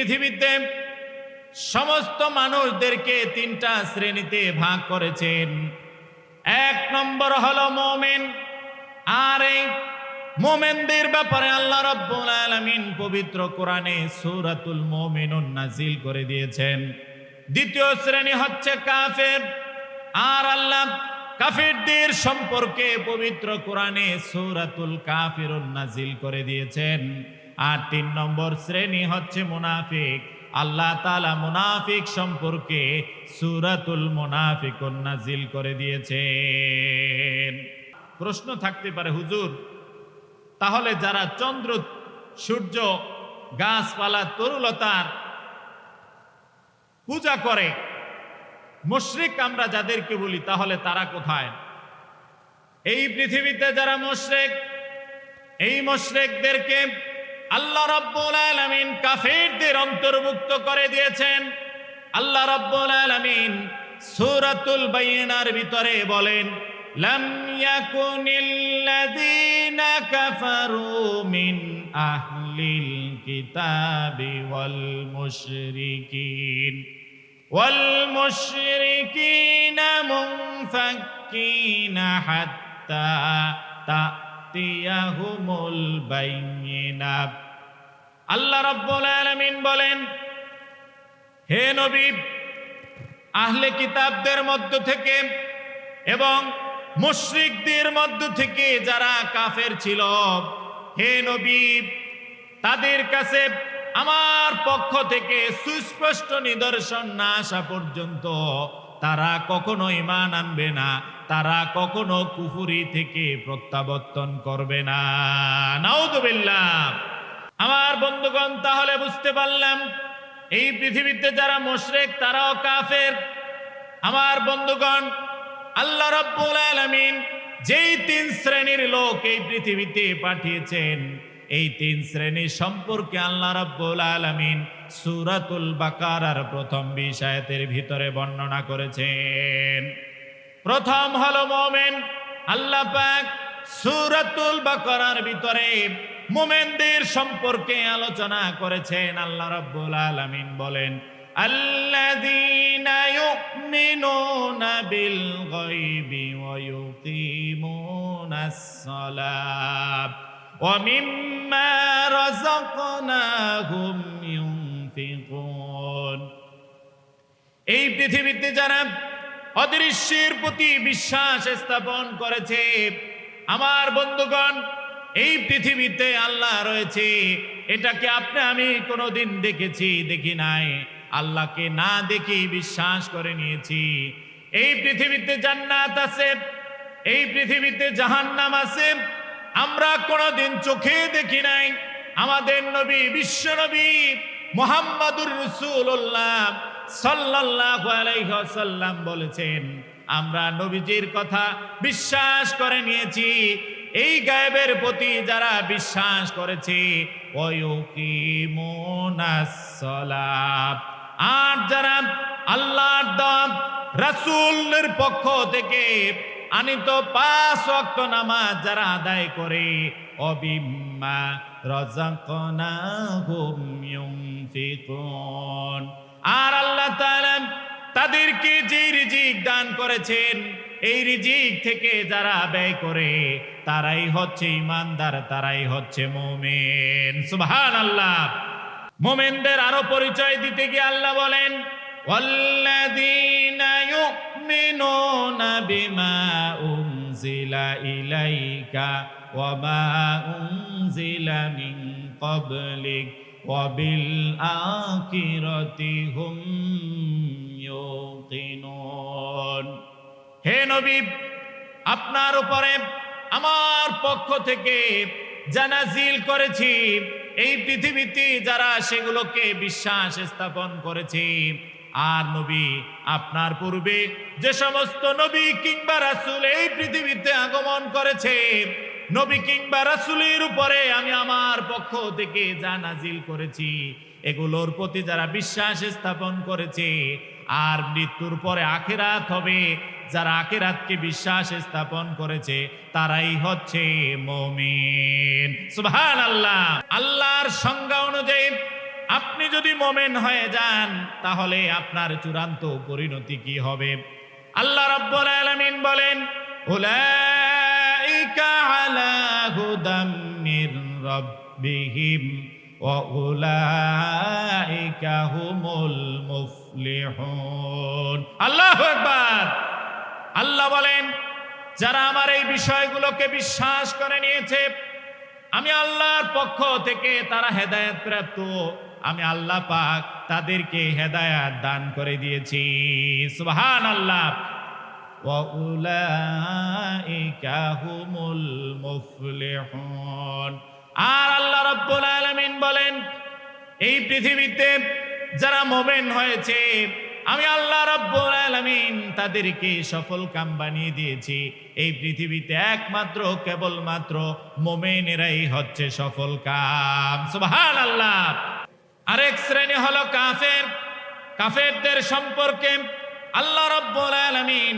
পৃথিবীতে সমস্ত মানুষদেরকে তিনটা শ্রেণীতে ভাগ করেছেন। এক নম্বর হলো মোমেন। আর এই মোমেনদের ব্যাপারে আল্লাহ রাব্বুল আলামিন পবিত্র কোরআনে সূরাতুল মুমিনুন নাজিল করে দিয়েছেন। দ্বিতীয় শ্রেণি হচ্ছে কাফের। আর আল্লাহ কাফিরদের সম্পর্কে পবিত্র কোরআনে সূরাতুল কাফিরুন নাজিল করে দিয়েছেন। আর তিন নম্বর শ্রেণি হচ্ছে মুনাফিক। আল্লাহ তাআলা মুনাফিক সম্পর্কে সুরাতুল মুনাফিক নাজিল করে দিয়েছেন। প্রশ্ন থাকতে পারে, হুজুর, তাহলে যারা চন্দ্র, সূর্য, গাছপালা, তরুলতার পূজা করে, মুশরিক আমরা যাদেরকে বলি, তাহলে তারা কোথায়? এই পৃথিবীতে যারা মুশরিক, এই মুশরিকদেরকে আল্লাহ রাব্বুল আলামিন কাফেরদের অন্তর্ভুক্ত করে দিয়েছেন আল্লাহ রাব্বুল আলামিন সূরাতুল বাইনার ভিতরে বলেন লাম ইয়াকুনিল্লাযীনা কাফারু মিন আহলিল কিতাবি ওয়াল মুশরিকিন والمشركين منفكين حتى তাতিয়াহুমুল বাইয়িনাত আল্লাহ রব্বুল আলামিন বলেন, হে নবী, আহলে কিতাবদের মধ্য থেকে এবং মুশরিকদের মধ্য থেকে যারা কাফের ছিল, হে নবী, তাদের কাছে আমার পক্ষ থেকে সুস্পষ্ট নিদর্শন না আসা পর্যন্ত তারা কখনো ইমান আনবে না, তারা কখনো কুফুরি থেকে প্রত্যাবর্তন করবে না। নাউদুবিল্লাহ আমার বন্ধুগণ, তাহলে বুঝতে পারলাম, এই পৃথিবীতে যারা মোশরেক, তারাও কাফের। আমার বন্ধুগণ, আল্লাহ রাব্বুল আলামিন যেই তিন শ্রেণির লোক এই পৃথিবীতে পাঠিয়েছেন এই তিন শ্রেণি সম্পর্কে আল্লাহ রাব্বুল আলামিন সূরাতুল বাকারার প্রথম বিশ আয়াতের ভিতরে বর্ণনা করেছেন। প্রথম হলো মোমেন, আল্লাহ পাক সূরাতুল বাকারার ভিতরে মোমেনদের সম্পর্কে আলোচনা করেছেন, আল্লাহ রাব্বুল আলামিন বলেন, আল্লাযীনা ইউমিনুনা বিল গায়বি ওয়া মিম্মা রাযাকনাহুম ইউনফিকুন এই পৃথিবীতে যারা অদৃশ্যের প্রতি বিশ্বাস স্থাপন করেছে, আমার বন্ধুগণ, এই পৃথিবীতে আল্লাহ রয়েছে। এটাকে আপনি আমি কোনোদিন দেখেছি, দেখি নাই। আল্লাহকে না দেখি বিশ্বাস করে নিয়েছি। এই পৃথিবীতে জান্নাত আছে, এই পৃথিবীতে জাহান্নাম আছে আমরা কোনোদিন চোখে দেখি নাই। আমাদের নবী, বিশ্ব নবী মোহাম্মদুর রসুল্লাহ সাল্লাল্লাহু আলাইহি ওয়াসাল্লাম বলেছেন, আমরা নবীজির কথা বিশ্বাস করে নিয়েছি। এই গায়েবের প্রতি যারা বিশ্বাস করেছে আর যারা আল্লাহর দাম রাসূলের পক্ষ থেকে আনিত পাঁচ ওয়াক্ত নামাজ যারা আদায় করে অবিম্মা রাযাকনাহুম ইউনফিকুন আর আল্লাহ তাআলা তাদেরকে যে রিজিক দান করেছেন এই রিজিক থেকে যারা ব্যয় করে তারাই হচ্ছে ইমানদার তারাই হচ্ছে মোমেন সুবহান আল্লাহ মোমেনদের আরো পরিচয় দিতে গিয়ে আল্লাহ বলেন والذين يؤمنون بما أنزل إليك وما أنزل من قبلك وبالآخرة هم يوقنون হে নবী আপনার উপরে আমার পক্ষ থেকে জানাজিল করেছি এই পৃথিবীতে যারা সেগুলোকে বিশ্বাস স্থাপন করেছে আর নবী আপনার পূর্বে যে সমস্ত নবী কিংবা রাসূল এই পৃথিবীতে আগমন করেছে, নবী কিংবা রাসূলের উপরে আমি আমার পক্ষ থেকে যা নাজিল করেছি, এগুলোর প্রতি যারা বিশ্বাস স্থাপন করেছে, আর মৃত্যুর পরে আখেরাত হবে, যারা আখেরাতকে বিশ্বাস স্থাপন করেছে, তারাই হচ্ছে মমিন। সুবহান আল্লাহ আল্লাহর সংজ্ঞা যদি মোমেন হয়ে যান, তাহলে আপনার চূড়ান্ত পরিণতি কি হবে? আল্লাহ রাব্বুল আলামিন বলেন, উলাইকা আলা হুদাম মির রাব্বিহিম ওয়া উলাইকা হুমুল মুফলিহুন। আল্লাহু আকবার। আল্লাহ বলেন, যারা আমার এই বিষয়গুলোকে বিশ্বাস করে নিয়েছে, আমি আল্লাহর পক্ষ থেকে তারা হেদায়েত প্রাপ্ত আমি আল্লাহ পাক তাদেরকে হেদায়াত দান করে দিয়েছি। সুবহান আল্লাহ আর আল্লাহ রাব্বুল আলামিন বলেন, এই পৃথিবীতে যারা মোমেন হয়েছে, আমি আল্লাহ রাব্বুল আলামিন তাদেরকে সফল কাম বানিয়ে দিয়েছি। এই পৃথিবীতে একমাত্র, কেবলমাত্র মোমেনেরাই হচ্ছে সফল কাম। সুবহানাল্লাহ। আরেক শ্রেণি হলো কাফের। কাফেরদের সম্পর্কে আল্লাহ রাব্বুল আলামিন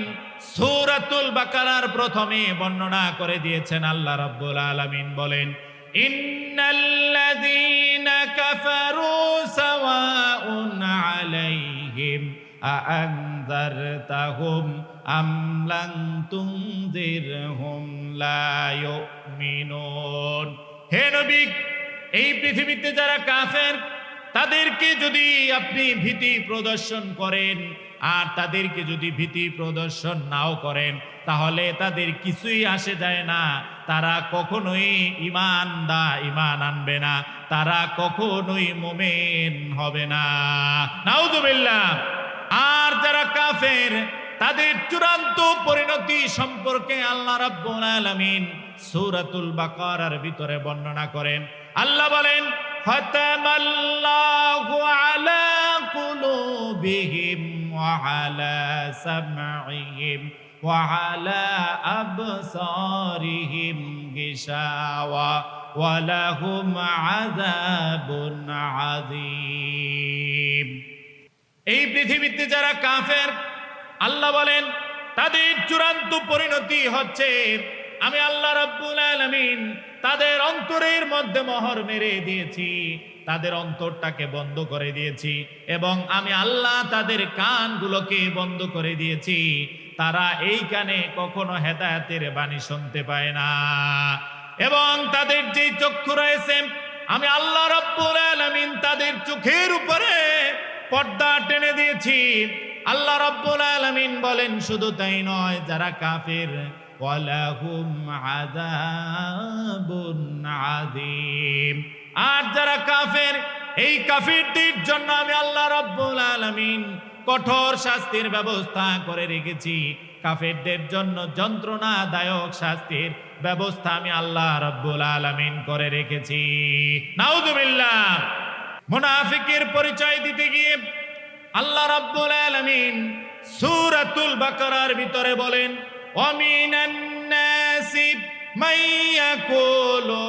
সূরাতুল বাকারার প্রথমে বর্ণনা করে দিয়েছেন। আল্লাহ রাব্বুল আলামিন বলেন, ইন্নাল্লাযীনা কাফারু সাওয়াউন আলাইহিম আআনযারতাহুম আম লাম তুনযিরহুম লা ইউমিনুন। হে নবী, এই পৃথিবীতে যারা কাফের তাদেরকে যদি আপনি ভীতি প্রদর্শন করেন, আর তাদেরকে যদি ভীতি প্রদর্শন নাও করেন, তাহলে তাদের কিছুই আসে যায় না। তারা কখনোই ইমান দা ইমান আনবে না। তারা কখনোই মোমেন হবে না। নাউজুবিল্লাহ। আর যারা কাফের, তাদের চূড়ান্ত পরিণতি সম্পর্কে আল্লাহ রাব্বুল আলামিন সূরাতুল বাকারার ভিতরে বর্ণনা করেন। আল্লাহ বলেন কুলুবিহিম ওয়া আলা সামঈহিম ওয়া আলা আবসারিহিম গিশাওয়া ওয়া লাহুম আযাবুন আযীম। এই পৃথিবীতে যারা কাফের, আল্লাহ বলেন, তাদের চূড়ান্ত পরিণতি হচ্ছে আমি আল্লাহ রাব্বুল আলামিন তাদের অন্তরের মধ্যে মোহর মেরে দিয়েছি, তাদের অন্তরটাকে বন্ধ করে দিয়েছি এবং আমি আল্লাহ তাদের কানগুলোকে বন্ধ করে দিয়েছি। তারা এই কানে কখনো হেদায়েতের বাণী শুনতে পায় না। এবং তাদের যে চক্ষু রয়েছে, আমি আল্লাহ রাব্বুল আলামিন তাদের চোখের উপরে পর্দা টেনে দিয়েছি। আল্লাহ রাব্বুল আলামিন বলেন, শুধু তাই নয়, যারা কাফের ওয়ালাহুম আযাবুন আর যারা কাফের, এই কাফিরদের জন্য আমি আল্লাহ রাব্বুল আলামিন কঠোর শাস্তির ব্যবস্থা করে রেখেছি। কাফেরদের জন্য যন্ত্রণাদায়ক শাস্তির ব্যবস্থা আমি আল্লাহ রাব্বুল আলামিন করে রেখেছি। নাউজুবিল্লাহ। মুনাফিকের পরিচয় দিতে গিয়ে আল্লাহ রাব্বুল আলামিন সূরাতুল বাকারার ভিতরে বলেন মাইয়াকুলু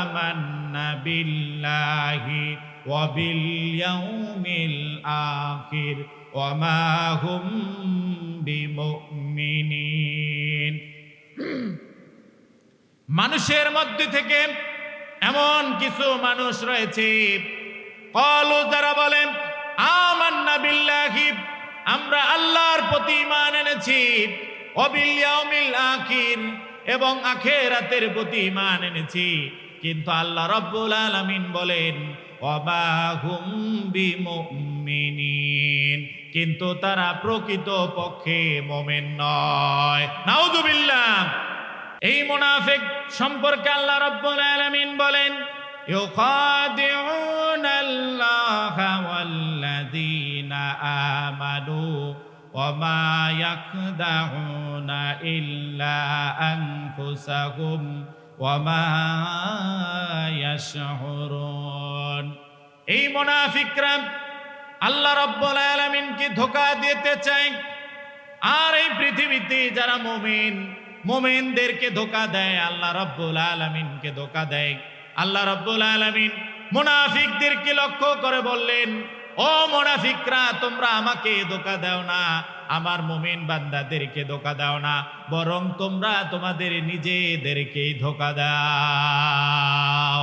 আমান্না বিল্লাহি ওয়া বিল ইয়াউমিল আখির ওয়া মা হুম বিমুমিনিন মানুষের মধ্যে থেকে এমন কিছু মানুষ রয়েছে। কলু যারা বলেন আমান্না বিল্লাহি আমরা আল্লাহর প্রতি ইমান এনেছি। এবং আখেরাতের প্রতি মান এনেছি। কিন্তু আল্লাহ রব্বুল আলমিন বলেন কিন্তু তারা প্রকৃত পক্ষে মোমেন নয়। নাউজুবিল্লাহ এই মোনাফেক সম্পর্কে আল্লাহ রব্বুল আলামিন বলেন ইউখাদিউন وما يخدعون إلا أنفسهم وما يشعرون এই মুনাফিকরা আল্লাহ রাব্বুল আলামিনকে ধোকা দিতে চায় আর এই পৃথিবীতে যারা মুমিন মুমিনদেরকে ধোকা দেয় আল্লাহ রাব্বুল আলামিনকে ধোকা দেয় আল্লাহ রাব্বুল আলামিন মুনাফিকদেরকে লক্ষ্য করে বললেন ও মোনাফিকরা তোমরা আমাকে ধোকা দাও না, আমার মুমিন বান্দাদেরকে ধোকা দাও না, বরং তোমরা তোমাদের নিজেদেরকেই ধোকা দাও।